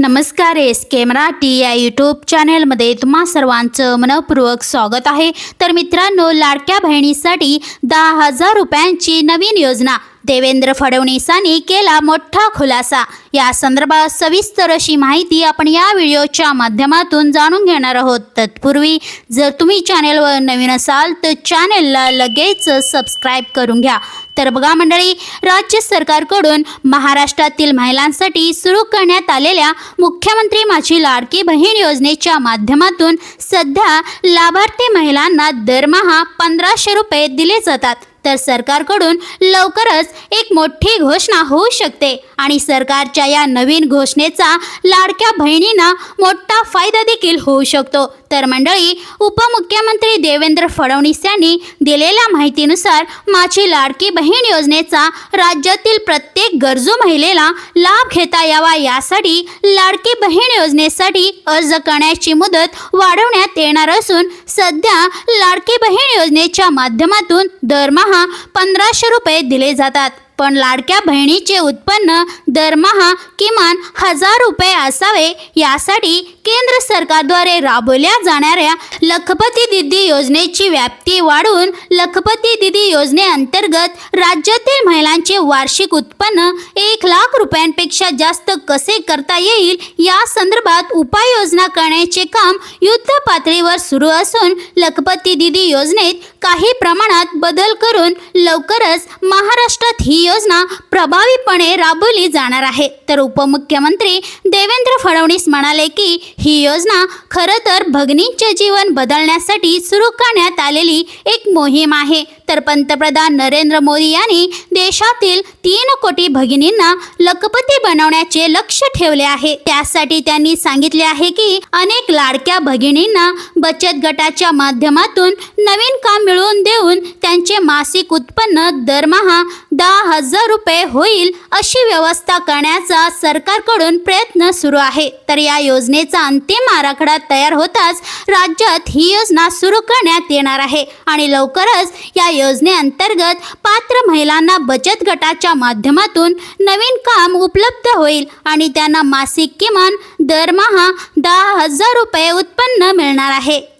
नमस्कार एस के मराठी या यूट्यूब चॅनेलमध्ये तुम्हा सर्वांचं मनपूर्वक स्वागत आहे. तर मित्रांनो लाडक्या बहिणीसाठी दहा हजार रुपयांची नवीन योजना देवेंद्र फडणवीसांनी केला मोठा खुलासा. या संदर्भात सविस्तर अशी माहिती आपण या व्हिडिओच्या माध्यमातून जाणून घेणार आहोत. तत्पूर्वी जर तुम्ही चॅनेलवर नवीन असाल तर चॅनेलला लगेच सबस्क्राईब करून घ्या. तर बघा मंडळी राज्य सरकारकडून महाराष्ट्रातील महिलांसाठी सुरू करण्यात आलेल्या मुख्यमंत्री माझी लाडकी बहीण योजनेच्या माध्यमातून सध्या लाभार्थी महिलांना दरमहा पंधराशे रुपये दिले जातात. तर सरकारकडून लवकरच एक मोठी घोषणा होऊ शकते आणि सरकारच्या या नवीन घोषणेचा लाडक्या बहिणींना मोठा फायदा देखील होऊ शकतो. तर मंडळी उपमुख्यमंत्री देवेंद्र फडणवीस यांनी दिलेल्या माहितीनुसार माझी लाडकी बहीण बहीण योजनेचा राज्यातील प्रत्येक गरजू महिलेला लाभ घेता यावा यासाठी लाडकी बहीण योजनेसाठी अर्ज करण्याची मुदत वाढवण्यात येणार असून सध्या लाडकी बहीण योजनेच्या माध्यमातून दरमहा पंधराशे रुपये दिले जातात. पण लाडक्या बहिणीचे उत्पन्न दरमहा किमान हजार रुपये असावे यासाठी केंद्र सरकारद्वारे राबवल्या जाणाऱ्या लखपती दिदी योजनेची व्याप्ती वाढवून लखपती दिदी योजनेअंतर्गत राज्यातील महिलांचे वार्षिक उत्पन्न एक लाख रुपयांपेक्षा जास्त कसे करता येईल या संदर्भात उपाययोजना करण्याचे काम युद्ध पातळीवर सुरू असून लखपती दिदी योजनेत काही प्रमाणात बदल करून लवकरच महाराष्ट्रात ही योजना प्रभावीपणे राबवली जाणार आहे. तर उपमुख्यमंत्री देवेंद्र फडणवीस म्हणाले की ही योजना खरं तर भगिनींचे जीवन बदलण्यासाठी सुरू करण्यात आलेली एक मोहीम आहे. तर पंतप्रधान नरेंद्र मोदी यांनी देशातील तीन कोटी भगिनींना लखपती बनवण्याचे लक्ष ठेवले आहे. त्यासाठी त्यांनी सांगितले आहे की अनेक लाडक्या भगिनींना बचत गटाच्या माध्यमातून नवीन काम मिळवून देऊन त्यांचे मासिक उत्पन्न दरमहा दहा हजार रुपये होईल अशी व्यवस्था करण्याचा सरकारकडून प्रयत्न सुरू आहे. तर या योजनेचा अंतिम आराखडा तयार होताच राज्यात ही योजना सुरू करण्यात येणार आहे. आणि लवकरच या योजनेअंतर्गत पात्र महिलांना बचत गटाच्या माध्यमातून नवीन काम उपलब्ध होईल आणि त्यांना मासिक किमान दरमहा दहा हजार रुपये उत्पन्न मिळणार आहे.